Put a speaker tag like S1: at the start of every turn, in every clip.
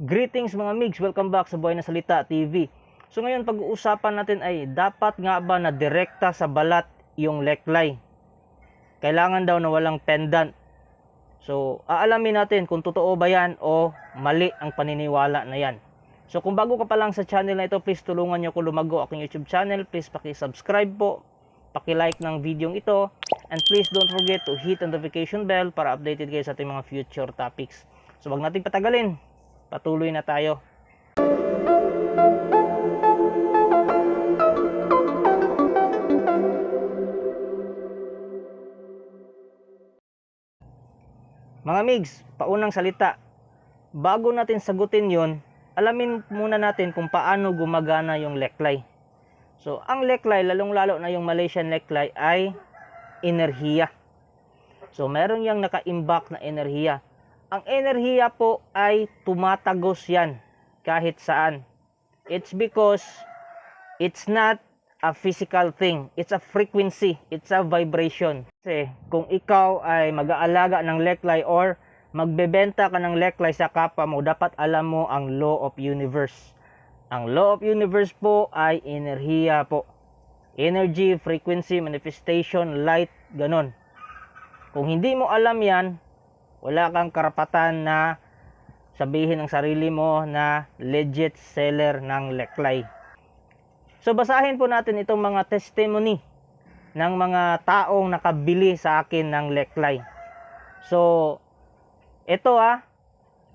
S1: Greetings mga migs, welcome back sa Buhay na Salita TV. So ngayon pag-uusapan natin ay dapat nga ba na direkta sa balat yung leklay? Kailangan daw na walang pendant. So aalamin natin kung totoo ba yan o mali ang paniniwala na yan. So kung bago ka pa lang sa channel na ito, please tulungan nyo ko lumago aking YouTube channel. Please paki-subscribe po, paki-like ng video ito, and please don't forget to hit the notification bell para updated kayo sa ating mga future topics. So wag nating patagalin, patuloy na tayo. Mga migs, paunang salita. Bago natin sagutin yon, alamin muna natin kung paano gumagana yung leklay. So, ang leklay, lalong-lalo na yung Malaysian leklay ay enerhiya. So, meron yang naka-imbak na enerhiya. Ang enerhiya po ay tumatagos yan kahit saan. It's because it's not a physical thing. It's a frequency. It's a vibration. Kasi kung ikaw ay mag-aalaga ng leklay or magbebenta ka ng leklay sa kapwa mo, dapat alam mo ang law of universe. Ang law of universe po ay enerhiya po. Energy, frequency, manifestation, light, ganon. Kung hindi mo alam yan, wala kang karapatan na sabihin ng sarili mo na legit seller ng leklay. So basahin po natin itong mga testimony ng mga taong nakabili sa akin ng leklay. So ito ah,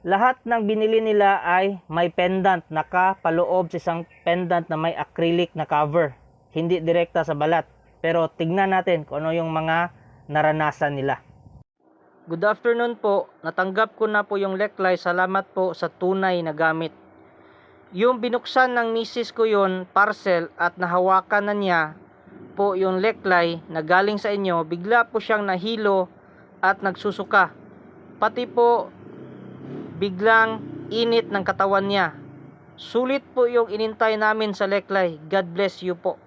S1: lahat ng binili nila ay may pendant, nakapaloob sa isang pendant na may acrylic na cover. Hindi direkta sa balat. Pero tignan natin kung ano yung mga naranasan nila. Good afternoon po. Natanggap ko na po yung leklay. Salamat po sa tunay na gamit. Yung binuksan ng misis ko yon parcel at nahawakan na niya po yung leklay na galing sa inyo, bigla po siyang nahilo at nagsusuka. Pati po biglang init ng katawan niya. Sulit po yung inintay namin sa leklay. God bless you po.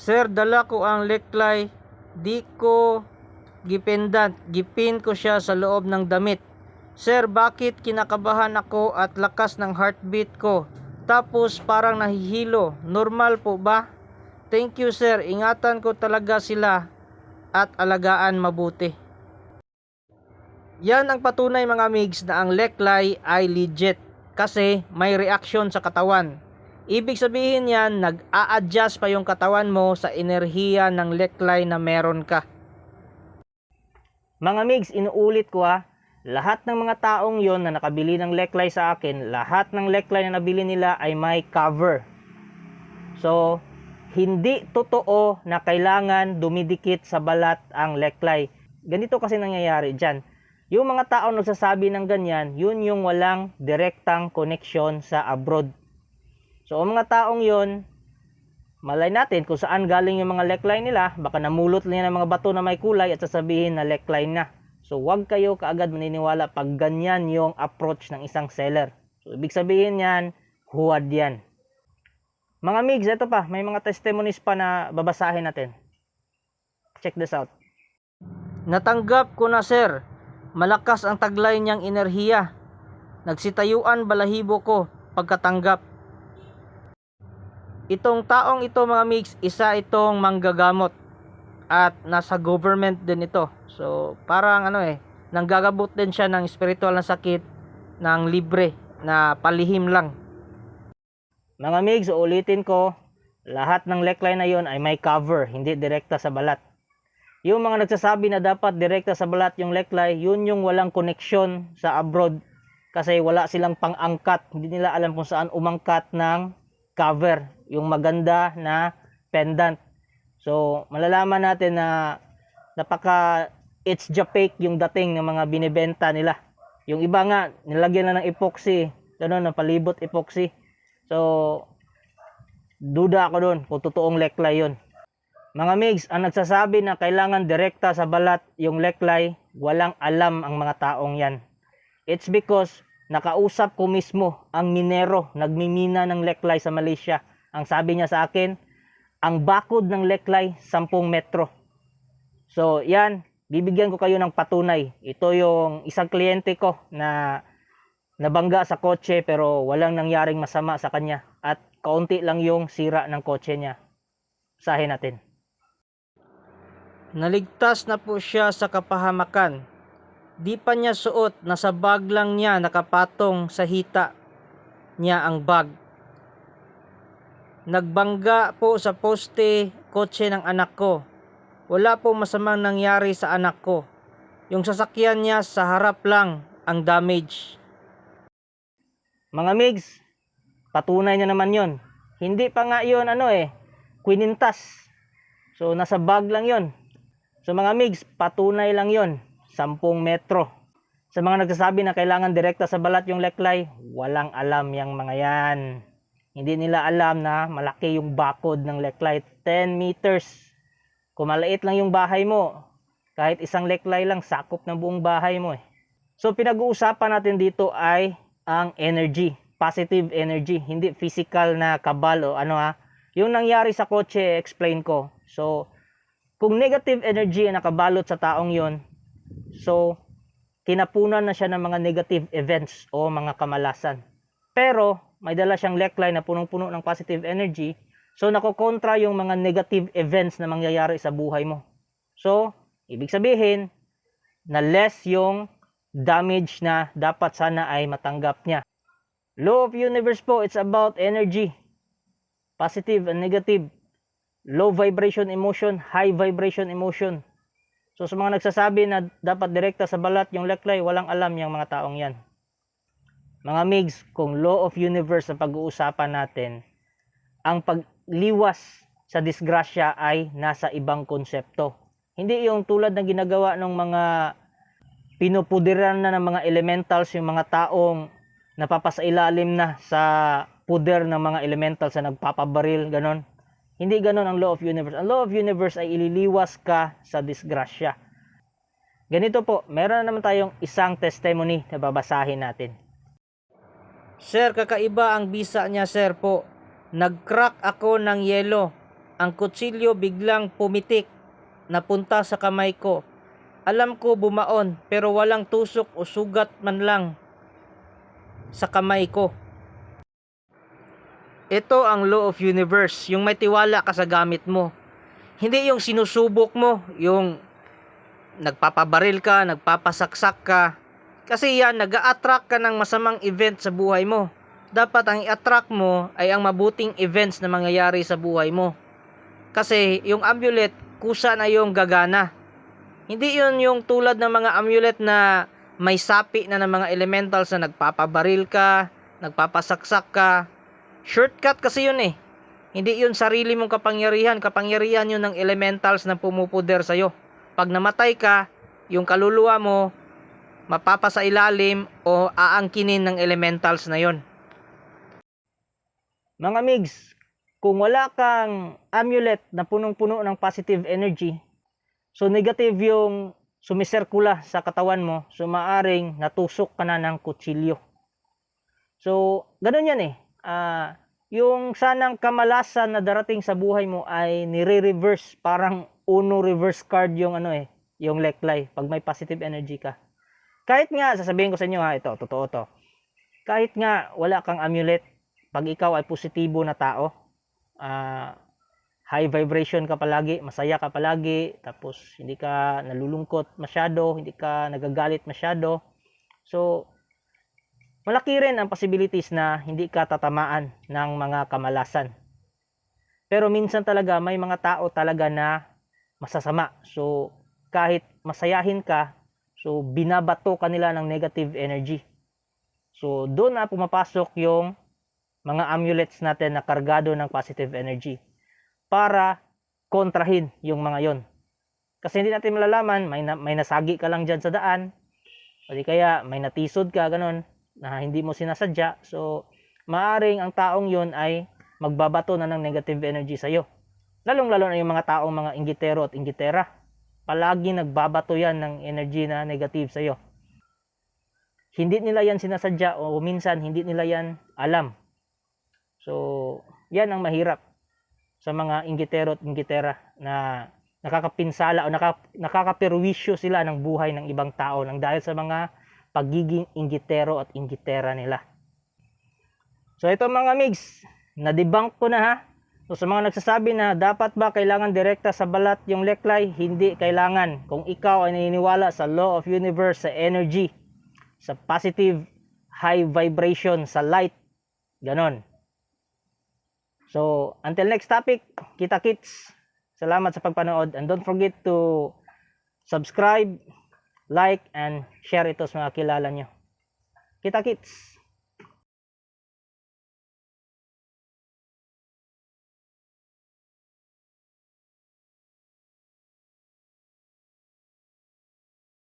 S1: Sir, dala ko ang leklay. Di ko gipendant. Gipin ko siya sa loob ng damit. Sir, bakit kinakabahan ako at lakas ng heartbeat ko? Tapos parang nahihilo. Normal po ba? Thank you sir. Ingatan ko talaga sila at alagaan mabuti. Yan ang patunay mga migs na ang leklay ay legit kasi may reaction sa katawan. Ibig sabihin yan, nag-a-adjust pa yung katawan mo sa enerhiya ng leklay na meron ka. Mga migs, inuulit ko ha, lahat ng mga taong yon na nakabili ng leklay sa akin, lahat ng leklay na nabili nila ay may cover. So, hindi totoo na kailangan dumidikit sa balat ang leklay. Ganito kasi nangyayari dyan. Yung mga tao nagsasabi ng ganyan, yun yung walang direktang connection sa abroad. So, ang mga taong yon malay natin kung saan galing yung mga leklay nila, baka namulot nila ng mga bato na may kulay at sasabihin na leklay na. So, wag kayo kaagad maniniwala pag ganyan yung approach ng isang seller. So, ibig sabihin yan, huwad yan. Mga migs, ito pa, may mga testimonies pa na babasahin natin. Check this out. Natanggap ko na sir, malakas ang taglay niyang enerhiya. Nagsitayuan balahibo ko pagkatanggap. Itong taong ito mga migs, isa itong manggagamot at nasa government din ito. So parang ano eh, nanggagabot din siya ng spiritual na sakit ng libre na palihim lang. Mga migs, ulitin ko, lahat ng leklay na yon ay may cover, hindi direkta sa balat. Yung mga nagsasabi na dapat direkta sa balat yung leklay, yun yung walang koneksyon sa abroad kasi wala silang pang-angkat. Hindi nila alam kung saan umangkat ng cover, yung maganda na pendant. So, malalaman natin na napaka it's just fake yung dating ng mga binibenta nila. Yung iba nga, nilagyan na ng epoxy, gano'n, napalibot epoxy. So, duda ako doon kung totoong leklay yon. Mga migs, ang nagsasabi na kailangan direkta sa balat yung leklay, walang alam ang mga taong yan. It's because nakausap ko mismo ang minero, nagmimina ng leklay sa Malaysia. Ang sabi niya sa akin, ang bakod ng leklay 10 metro. So, yan, bibigyan ko kayo ng patunay. Ito yung isang kliyente ko na nabangga sa kotse pero walang nangyaring masama sa kanya at kaunti lang yung sira ng kotse niya. Sahin natin. Naligtas na po siya sa kapahamakan. Di pa niya suot, nasa bag lang niya nakapatong sa hita niya ang bag. Nagbangga po sa poste kotse ng anak ko. Wala po masamang nangyari sa anak ko. Yung sasakyan niya sa harap lang ang damage. Mga migs, patunay niya naman yon. Hindi pa nga yon ano eh, kwinintas. So nasa bag lang yon. So mga migs, patunay lang yon. 10 metro. Sa mga nagsasabi na kailangan direkta sa balat yung leklay, walang alam yung mga yan. Hindi nila alam na malaki yung bakod ng leklay, 10 meters. Kung maliit lang yung bahay mo, kahit isang leklay lang, sakop ng buong bahay mo eh. So pinag-uusapan natin dito ay ang energy, positive energy, hindi physical na kabal o ano ha. Yung nangyari sa kotse, explain ko. So, kung negative energy ang nakabalot sa taong yon, so, kinapunan na siya ng mga negative events o mga kamalasan. Pero, may dala siyang leckline na punong-puno ng positive energy, so nakokontra yung mga negative events na mangyayari sa buhay mo. So, ibig sabihin, na less yung damage na dapat sana ay matanggap niya. Law of universe po, it's about energy. Positive and negative. Low vibration emotion, high vibration emotion. So sa mga nagsasabi na dapat direkta sa balat yung leklay, walang alam yung mga taong yan. Mga migs, kung law of universe ang pag-uusapan natin, ang pagliwas sa disgrasya ay nasa ibang konsepto. Hindi yung tulad ng ginagawa ng mga pinupudiran na ng mga elementals yung mga taong napapasailalim na sa puder ng mga elementals na nagpapabaril, ganon. Hindi ganon ang law of universe. Ang law of universe ay ililiwas ka sa disgrasya. Ganito po, meron na naman tayong isang testimony na babasahin natin. Sir, kakaiba ang bisa niya, sir po. Nag-crack ako ng yelo. Ang kutsilyo biglang pumitik. Napunta sa kamay ko. Alam ko bumaon, pero walang tusok o sugat man lang sa kamay ko. Ito ang law of universe, yung may tiwala ka sa gamit mo. Hindi yung sinusubok mo, yung nagpapabaril ka, nagpapasaksak ka. Kasi yan, nag attract ka ng masamang event sa buhay mo. Dapat ang i-attract mo ay ang mabuting events na mangyayari sa buhay mo. Kasi yung amulet, kusa na yung gagana. Hindi yun yung tulad ng mga amulet na may sapi na ng mga elementals na nagpapabaril ka, nagpapasaksak ka. Shortcut kasi yun eh. Hindi yun sarili mong kapangyarihan. Kapangyarihan yun ng elementals na pumupuder sa'yo. Pag namatay ka, yung kaluluwa mo, mapapasa ilalim o aangkinin ng elementals na yon. Mga migs, kung wala kang amulet na punong-puno ng positive energy, so negative yung sumiserkula sa katawan mo, so maaring natusok ka na ng kutsilyo. So, ganun yan eh. Ah, yung sanang kamalasan na darating sa buhay mo ay nire-reverse, parang uno reverse card yung ano eh, yung leklay, pag may positive energy ka. Kahit nga, sasabihin ko sa inyo ha, ito, totoo to. Kahit nga wala kang amulet, pag ikaw ay positibo na tao, ah, high vibration ka palagi, masaya ka palagi, tapos hindi ka nalulungkot masyado, hindi ka nagagalit masyado. So, malaki rin ang possibilities na hindi ka tatamaan ng mga kamalasan. Pero minsan talaga may mga tao talaga na masasama. So, kahit masayahin ka, so binabato kanila ng negative energy. So, doon na pumapasok yung mga amulets natin na kargado ng positive energy para kontrahin yung mga yon. Kasi hindi natin malalaman, may, na, may nasagi ka lang dyan sa daan, o di kaya may natisod ka, ganun, na hindi mo sinasadya. So, maaring ang taong yon ay magbabato na ng negative energy sa'yo. Lalong-lalo na yung mga taong mga inggitero at inggitera. Palagi nagbabato yan ng energy na negative sa'yo. Hindi nila yan sinasadya o minsan hindi nila yan alam. So, yan ang mahirap sa mga inggitero at inggitera na nakakapinsala o nakaka, nakakapirwisyo sila ng buhay ng ibang tao nang dahil sa mga pagiging inggitero at inggitera nila. So ito mga migs, na-debunk ko na ha. So sa mga nagsasabi na dapat ba kailangan direkta sa balat yung leklay, hindi kailangan. Kung ikaw ay naniniwala sa law of universe, sa energy, sa positive high vibration, sa light, ganon. So until next topic, kita kits. Salamat sa pagpanood and don't forget to subscribe, like, and share ito sa mga kilala nyo. Kita kits!